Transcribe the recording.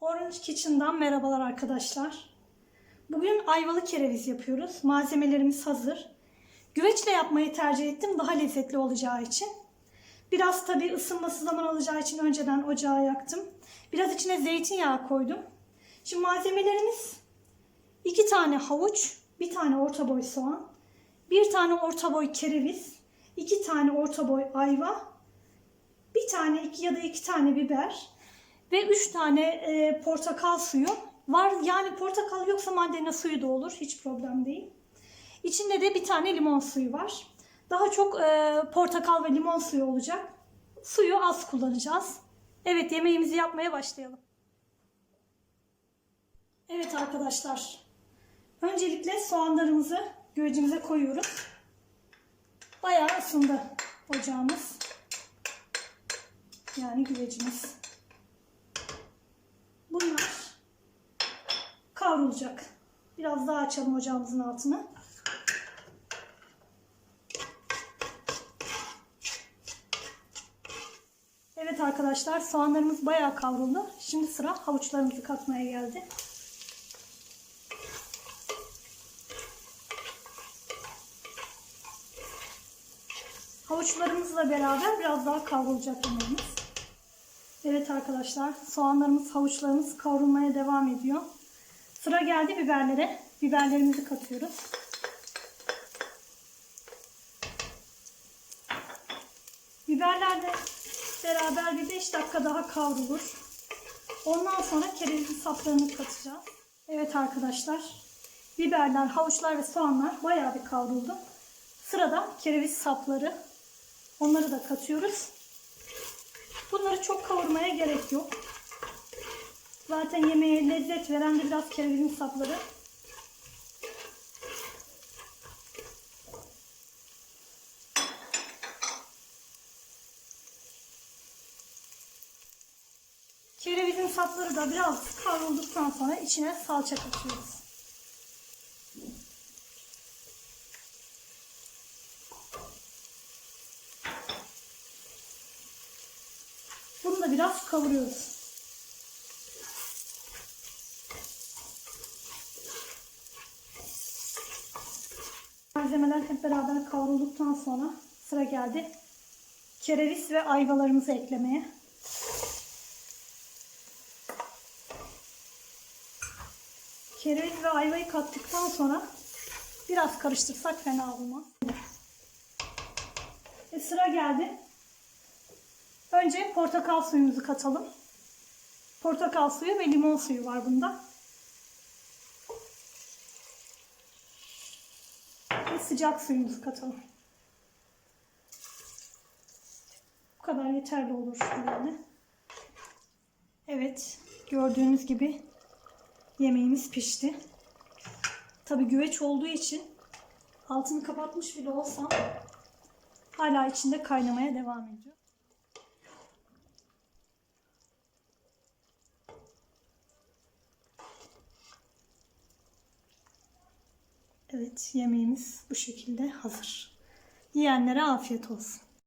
Orange Kitchen'dan merhabalar arkadaşlar. Bugün ayvalı kereviz yapıyoruz. Malzemelerimiz hazır. Güveçle yapmayı tercih ettim daha lezzetli olacağı için. Biraz tabi ısınması zaman alacağı için önceden ocağı yaktım. Biraz içine zeytinyağı koydum. Şimdi malzemelerimiz 2 tane havuç, bir tane orta boy soğan, bir tane orta boy kereviz, 2 tane orta boy ayva, bir tane iki ya da iki tane biber ve üç tane e, portakal suyu var. Yani portakal yoksa mandalina suyu da olur. Hiç problem değil. İçinde de bir tane limon suyu var. Daha çok e, portakal ve limon suyu olacak. Suyu az kullanacağız. Evet yemeğimizi yapmaya başlayalım. Evet arkadaşlar. Öncelikle soğanlarımızı güvecimize koyuyoruz. Bayağı ısındı ocağımız. Yani güvecimiz. Bunlar kavrulacak. Biraz daha açalım ocağımızın altını. Evet arkadaşlar soğanlarımız bayağı kavruldu. Şimdi sıra havuçlarımızı katmaya geldi. Havuçlarımızla beraber biraz daha kavrulacak yemeğimiz. Evet arkadaşlar soğanlarımız, havuçlarımız kavrulmaya devam ediyor. Sıra geldi biberlere. Biberlerimizi katıyoruz. Biberler de beraber bir 5 dakika daha kavrulur. Ondan sonra kerevizin saplarını katacağız. Evet arkadaşlar. Biberler, havuçlar ve soğanlar bayağı bir kavruldu. Sırada kereviz sapları. Onları da katıyoruz. Bunları çok kavurmaya gerek yok. Zaten yemeğe lezzet veren de biraz kerevizin sapları. Kerevizin sapları da biraz kavrulduktan sonra içine salça katıyoruz. Da biraz kavuruyoruz. Malzemeler hep beraber kavrulduktan sonra sıra geldi kereviz ve ayvalarımızı eklemeye. Kereviz ve ayvayı kattıktan sonra biraz karıştırsak fena olmaz. E sıra geldi Önce portakal suyumuzu katalım. Portakal suyu ve limon suyu var bunda. Ve sıcak suyumuzu katalım. Bu kadar yeterli olur yani. Evet, gördüğünüz gibi yemeğimiz pişti. Tabi güveç olduğu için altını kapatmış bile olsam hala içinde kaynamaya devam ediyor. Evet yemeğimiz bu şekilde hazır. Yiyenlere afiyet olsun.